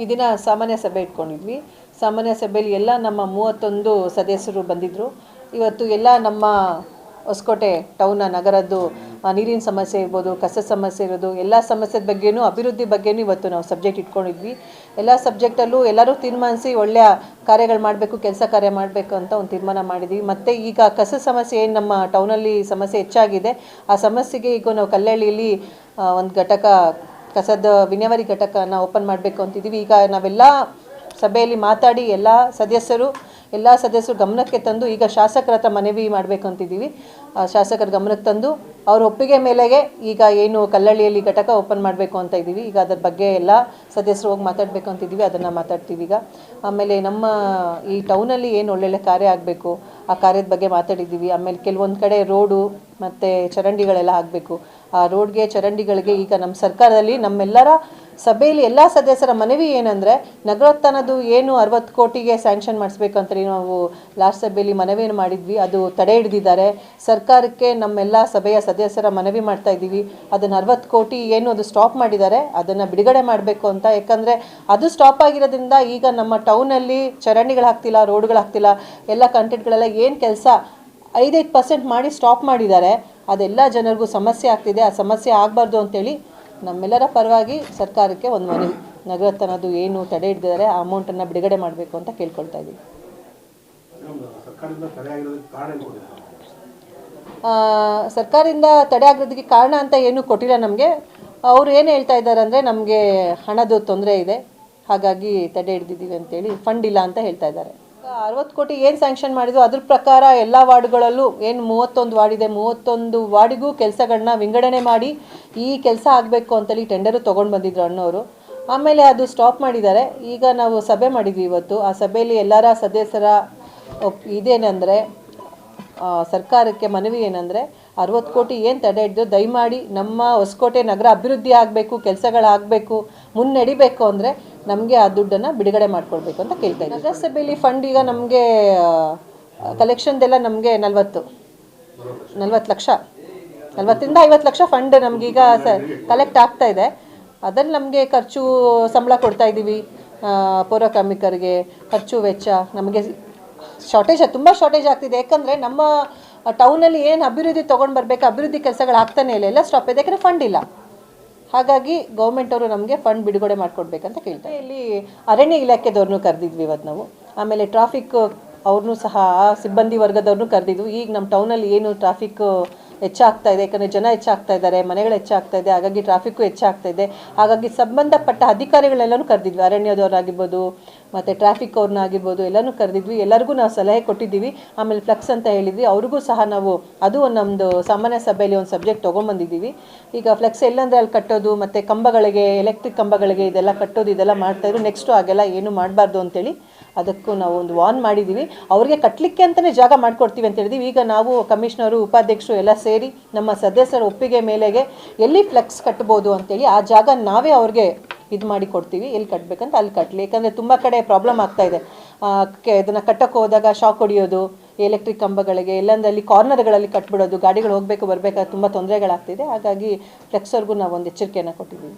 ಈ ದಿನ ಸಾಮಾನ್ಯ ಸಭೆ ಇಟ್ಕೊಂಡಿದ್ವಿ. ಸಾಮಾನ್ಯ ಸಭೆಯಲ್ಲಿ ಎಲ್ಲ ನಮ್ಮ ಮೂವತ್ತೊಂದು ಸದಸ್ಯರು ಬಂದಿದ್ದರು ಇವತ್ತು ಎಲ್ಲ ನಮ್ಮ ಹೊಸಕೋಟೆ ಟೌನ, ನಗರದ್ದು ನೀರಿನ ಸಮಸ್ಯೆ ಇರ್ಬೋದು ಕಸದ ಸಮಸ್ಯೆ ಇರೋದು, ಎಲ್ಲ ಸಮಸ್ಯೆ ಬಗ್ಗೆನೂ, ಅಭಿವೃದ್ಧಿ ಬಗ್ಗೆನೂ ಇವತ್ತು ನಾವು ಸಬ್ಜೆಕ್ಟ್ ಇಟ್ಕೊಂಡಿದ್ವಿ. ಎಲ್ಲ ಸಬ್ಜೆಕ್ಟಲ್ಲೂ ಎಲ್ಲರೂ ತೀರ್ಮಾನಿಸಿ ಒಳ್ಳೆಯ ಕಾರ್ಯಗಳು ಮಾಡಬೇಕು, ಕೆಲಸ ಕಾರ್ಯ ಮಾಡಬೇಕು ಅಂತ ಒಂದು ತೀರ್ಮಾನ ಮಾಡಿದ್ವಿ. ಮತ್ತು ಈಗ ಕಸದ ಸಮಸ್ಯೆ ಏನು ನಮ್ಮ ಟೌನಲ್ಲಿ ಸಮಸ್ಯೆ ಹೆಚ್ಚಾಗಿದೆ. ಆ ಸಮಸ್ಯೆಗೆ ಈಗ ನಾವು ಕಲ್ಲಳ್ಳಿಯಲ್ಲಿ ಒಂದು ಘಟಕ ಕಸದ ವಿಲೇವಾರಿ ಘಟಕನ ಓಪನ್ ಮಾಡಬೇಕು ಅಂತಿದ್ದೀವಿ. ಈಗ ನಾವೆಲ್ಲ ಸಭೆಯಲ್ಲಿ ಮಾತಾಡಿ ಎಲ್ಲ ಸದಸ್ಯರು ಎಲ್ಲ ಸದಸ್ಯರು ಗಮನಕ್ಕೆ ತಂದು ಈಗ ಶಾಸಕರ ಹತ್ರ ಮನವಿ ಮಾಡಬೇಕು ಅಂತಿದ್ದೀವಿ. ಶಾಸಕರ ಗಮನಕ್ಕೆ ತಂದು ಅವ್ರ ಒಪ್ಪಿಗೆ ಮೇಲೆಗೆ ಈಗ ಏನು ಕಲ್ಲಳ್ಳಿಯಲ್ಲಿ ಘಟಕ ಓಪನ್ ಮಾಡಬೇಕು ಅಂತ ಇದ್ದೀವಿ. ಈಗ ಅದರ ಬಗ್ಗೆ ಎಲ್ಲ ಸದಸ್ಯರು ಹೋಗಿ ಮಾತಾಡಬೇಕು ಅಂತಿದ್ದೀವಿ. ಅದನ್ನು ಮಾತಾಡ್ತೀವಿ ಈಗ. ಆಮೇಲೆ ನಮ್ಮ ಈ ಟೌನಲ್ಲಿ ಏನು ಒಳ್ಳೊಳ್ಳೆ ಕಾರ್ಯ ಆಗಬೇಕು, ಆ ಕಾರ್ಯದ ಬಗ್ಗೆ ಮಾತಾಡಿದ್ದೀವಿ. ಆಮೇಲೆ ಕೆಲವೊಂದು ಕಡೆ ರೋಡು ಮತ್ತು ಚರಂಡಿಗಳೆಲ್ಲ ಆಗಬೇಕು ಆ ರೋಡ್ಗೆ ಚರಂಡಿಗಳಿಗೆ ಈಗ ನಮ್ಮ ಸರ್ಕಾರದಲ್ಲಿ ನಮ್ಮೆಲ್ಲರ ಸಭೆಯಲ್ಲಿ ಎಲ್ಲ ಸದಸ್ಯರ ಮನವಿ ಏನಂದರೆ ನಗರೋತ್ಥಾನದ್ದು ಏನು ಅರವತ್ತು ಕೋಟಿಗೆ ಸ್ಯಾಂಕ್ಷನ್ ಮಾಡಿಸ್ಬೇಕಂತೇಳಿ ನಾವು ಲಾಸ್ಟ್ ಸಭೆಯಲ್ಲಿ ಮನವಿಯನ್ನು ಮಾಡಿದ್ವಿ. ಅದು ತಡೆ ಹಿಡಿದಿದ್ದಾರೆ. ಸರ್ಕಾರಕ್ಕೆ ನಮ್ಮೆಲ್ಲ ಸಭೆಯ ಸದಸ್ಯರ ಮನವಿ ಮಾಡ್ತಾ ಇದ್ದೀವಿ. ಅದನ್ನು ಅರವತ್ತು ಕೋಟಿ ಏನು ಅದು ಸ್ಟಾಪ್ ಮಾಡಿದ್ದಾರೆ. ಅದನ್ನು ಬಿಡುಗಡೆ ಮಾಡಬೇಕು ಅಂತ. ಯಾಕಂದರೆ ಅದು ಸ್ಟಾಪ್ ಆಗಿರೋದ್ರಿಂದ ಈಗ ನಮ್ಮ ಟೌನಲ್ಲಿ ಚರಂಡಿಗಳು ಹಾಕ್ತಿಲ್ಲ ರೋಡ್ಗಳು ಹಾಕ್ತಿಲ್ಲ, ಎಲ್ಲ ಕಂಟೆಂಟ್ಗಳೆಲ್ಲ ಏನು ಕೆಲಸ ಐದೈದು ಪರ್ಸೆಂಟ್ ಮಾಡಿ ಸ್ಟಾಪ್ ಮಾಡಿದ್ದಾರೆ. ಅದೆಲ್ಲ ಜನರಿಗೂ ಸಮಸ್ಯೆ ಆಗ್ತಿದೆ. ಆ ಸಮಸ್ಯೆ ಆಗಬಾರ್ದು ಅಂತೇಳಿ ನಮ್ಮೆಲ್ಲರ ಪರವಾಗಿ ಸರ್ಕಾರಕ್ಕೆ ಒಂದು ಮನವಿ. ನಗರತನದು ಏನು ತಡೆ ಹಿಡಿದಿದ್ದಾರೆ, ಆ ಅಮೌಂಟನ್ನು ಬಿಡುಗಡೆ ಮಾಡಬೇಕು ಅಂತ ಕೇಳ್ಕೊಳ್ತಾ ಇದ್ದೀವಿ ಸರ್ಕಾರದಿಂದ ತಡೆ ಆಗಿರೋದಕ್ಕೆ ಕಾರಣ ಅಂತ ಏನೂ ಕೊಟ್ಟಿಲ್ಲ ನಮಗೆ. ಅವರು ಏನು ಹೇಳ್ತಾ ಇದ್ದಾರೆ ಅಂದರೆ ನಮಗೆ ಹಣದ ತೊಂದರೆ ಇದೆ. ಹಾಗಾಗಿ ತಡೆ ಹಿಡಿದಿದ್ದೀವಿ ಅಂತೇಳಿ ಫಂಡ್ ಇಲ್ಲ ಅಂತ ಹೇಳ್ತಾ ಇದ್ದಾರೆ. ಅರವತ್ತು ಕೋಟಿ ಏನು ಸ್ಯಾಂಕ್ಷನ್ ಮಾಡಿದ್ರು ಅದ್ರ ಪ್ರಕಾರ ಎಲ್ಲ ವಾರ್ಡ್ಗಳಲ್ಲೂ ಏನು ಮೂವತ್ತೊಂದು ವಾರ್ಡ್ ಇದೆ, ಮೂವತ್ತೊಂದು ವಾರ್ಡಿಗೂ ಕೆಲಸಗಳನ್ನ ವಿಂಗಡಣೆ ಮಾಡಿ ಈ ಕೆಲಸ ಆಗಬೇಕು ಅಂತೇಳಿ ಟೆಂಡರು ತೊಗೊಂಡು ಬಂದಿದ್ರು ಅಣ್ಣವರು. ಆಮೇಲೆ ಅದು ಸ್ಟಾಪ್ ಮಾಡಿದ್ದಾರೆ. ಈಗ ನಾವು ಸಭೆ ಮಾಡಿದ್ವಿ ಇವತ್ತು. ಆ ಸಭೆಯಲ್ಲಿ ಎಲ್ಲರ ಸದಸ್ಯರ ಇದೇನೆಂದರೆ ಸರ್ಕಾರಕ್ಕೆ ಮನವಿ ಏನಂದರೆ, ಅರವತ್ತು ಕೋಟಿ ಏನು ತಡೆ ಹಿಡಿದು ದಯಮಾಡಿ ನಮ್ಮ ಹೊಸಕೋಟೆ ನಗರ ಅಭಿವೃದ್ಧಿ ಆಗಬೇಕು, ಕೆಲಸಗಳಾಗಬೇಕು, ಮುನ್ನಡಿಬೇಕು ಅಂದರೆ ನಮಗೆ ಆ ದುಡ್ಡನ್ನು ಬಿಡುಗಡೆ ಮಾಡಿಕೊಡ್ಬೇಕು ಅಂತ ಕೇಳ್ತಾ ಇದ್ದೀವಿ. ನಗರಸಭೆಯಲ್ಲಿ ಫಂಡ್ ಈಗ ನಮಗೆ ಕಲೆಕ್ಷನ್ದೆಲ್ಲ ನಮಗೆ ನಲ್ವತ್ತು ನಲ್ವತ್ತು ಲಕ್ಷ. ನಲ್ವತ್ತರಿಂದ ಐವತ್ತು ಲಕ್ಷ ಫಂಡ್ ನಮಗೀಗ ಸ ಕಲೆಕ್ಟ್ ಆಗ್ತಾ ಇದೆ. ಅದನ್ನು ನಮಗೆ ಖರ್ಚು, ಸಂಬಳ ಕೊಡ್ತಾ ಇದ್ದೀವಿ. ಪೌರ ಕಾರ್ಮಿಕರಿಗೆ ಖರ್ಚು ವೆಚ್ಚ ನಮಗೆ ಶಾರ್ಟೇಜ್ ತುಂಬ ಶಾರ್ಟೇಜ್ ಆಗ್ತಿದೆ. ಯಾಕಂದರೆ ನಮ್ಮ ಟೌನಲ್ಲಿ ಏನು ಅಭಿವೃದ್ಧಿ ತೊಗೊಂಡು ಬರಬೇಕು, ಅಭಿವೃದ್ಧಿ ಕೆಲಸಗಳು ಆಗ್ತಾನೆ ಇಲ್ಲ. ಎಲ್ಲ ಸ್ಟಾಪ್ ಇದೆ. ಯಾಕಂದರೆ ಫಂಡ್ ಇಲ್ಲ. ಹಾಗಾಗಿ ಗೌರ್ಮೆಂಟ್ ಅವರು ನಮಗೆ ಫಂಡ್ ಬಿಡುಗಡೆ ಮಾಡಿಕೊಡ್ಬೇಕಂತ ಕೇಳ್ತಾರೆ. ಇಲ್ಲಿ ಅರಣ್ಯ ಇಲಾಖೆದವ್ರನ್ನೂ ಕರೆದಿದ್ವಿ ಇವತ್ತು ನಾವು. ಆಮೇಲೆ ಟ್ರಾಫಿಕ್ ಅವ್ರನ್ನೂ ಸಹ ಸಿಬ್ಬಂದಿ ವರ್ಗದವ್ರನ್ನೂ ಕರೆದಿದ್ವು. ಈಗ ನಮ್ಮ ಟೌನಲ್ಲಿ ಏನು ಟ್ರಾಫಿಕ್ ಹೆಚ್ಚಾಗ್ತಾ ಇದೆ, ಯಾಕಂದರೆ ಜನ ಹೆಚ್ಚಾಗ್ತಾ ಇದ್ದಾರೆ, ಮನೆಗಳು ಹೆಚ್ಚಾಗ್ತಾ ಇದೆ, ಹಾಗಾಗಿ ಟ್ರಾಫಿಕ್ಕು ಹೆಚ್ಚಾಗ್ತಾ ಇದೆ. ಹಾಗಾಗಿ ಸಂಬಂಧಪಟ್ಟ ಅಧಿಕಾರಿಗಳೆಲ್ಲನೂ ಕರೆದಿದ್ವಿ. ಅರಣ್ಯದವ್ರಾಗಿರ್ಬೋದು ಮತ್ತು ಟ್ರಾಫಿಕ್ ಅವ್ರನ್ನ ಆಗಿರ್ಬೋದು, ಎಲ್ಲನೂ ಕರೆದಿದ್ವಿ. ಎಲ್ಲರಿಗೂ ನಾವು ಸಲಹೆ ಕೊಟ್ಟಿದ್ದೀವಿ. ಆಮೇಲೆ ಫ್ಲಕ್ಸ್ ಅಂತ ಹೇಳಿದ್ವಿ. ಅವ್ರಿಗೂ ಸಹ ನಾವು ಅದು ನಮ್ಮದು ಸಾಮಾನ್ಯ ಸಭೆಯಲ್ಲಿ ಒಂದು ಸಬ್ಜೆಕ್ಟ್ ತೊಗೊಂಬಂದಿದ್ದೀವಿ. ಈಗ ಫ್ಲೆಕ್ಸ್ ಎಲ್ಲಂದ್ರೆ ಅಲ್ಲಿ ಕಟ್ಟೋದು, ಮತ್ತು ಕಂಬಗಳಿಗೆ ಎಲೆಕ್ಟ್ರಿಕ್ ಕಂಬಗಳಿಗೆ ಇದೆಲ್ಲ ಕಟ್ಟೋದು, ಇದೆಲ್ಲ ಮಾಡ್ತಾಯಿದ್ರು ನೆಕ್ಸ್ಟು ಹಾಗೆಲ್ಲ ಏನು ಮಾಡಬಾರ್ದು ಅಂತೇಳಿ ಅದಕ್ಕೂ ನಾವು ಒಂದು ವಾರ್ನ್ ಮಾಡಿದ್ದೀವಿ. ಅವ್ರಿಗೆ ಕಟ್ಟಲಿಕ್ಕೆ ಅಂತಲೇ ಜಾಗ ಮಾಡಿಕೊಡ್ತೀವಿ ಅಂತ ಹೇಳಿದ್ವಿ ಈಗ ನಾವು ಕಮಿಷನರು ಉಪಾಧ್ಯಕ್ಷರು ಎಲ್ಲ ಸೇರಿ ನಮ್ಮ ಸದಸ್ಯರ ಒಪ್ಪಿಗೆ ಮೇಲೆಗೆ ಎಲ್ಲಿ ಫ್ಲೆಕ್ಸ್ ಕಟ್ಬೋದು ಅಂತೇಳಿ ಆ ಜಾಗ ನಾವೇ ಅವ್ರಿಗೆ ಇದು ಮಾಡಿ ಕೊಡ್ತೀವಿ, ಎಲ್ಲಿ ಕಟ್ಟಬೇಕಂತ ಅಲ್ಲಿ ಕಟ್ಟಲಿ ಯಾಕಂದರೆ ತುಂಬ ಕಡೆ ಪ್ರಾಬ್ಲಮ್ ಆಗ್ತಾ ಇದೆ. ಇದನ್ನು ಕಟ್ಟಕ್ಕೆ ಹೋದಾಗ ಶಾಕ್ ಹೊಡಿಯೋದು ಎಲೆಕ್ಟ್ರಿಕ್ ಕಂಬಗಳಿಗೆ ಅಲ್ಲಿ ಕಾರ್ನರ್ಗಳಲ್ಲಿ ಕಟ್ಬಿಡೋದು, ಗಾಡಿಗಳು ಹೋಗಬೇಕು ಬರಬೇಕಾದ್ರೆ ತುಂಬ ತೊಂದರೆಗಳಾಗ್ತಿದೆ. ಹಾಗಾಗಿ ಫ್ಲೆಕ್ಸರ್ಗೂ ನಾವು ಒಂದು ಎಚ್ಚರಿಕೆಯನ್ನು ಕೊಟ್ಟಿದ್ದೀವಿ.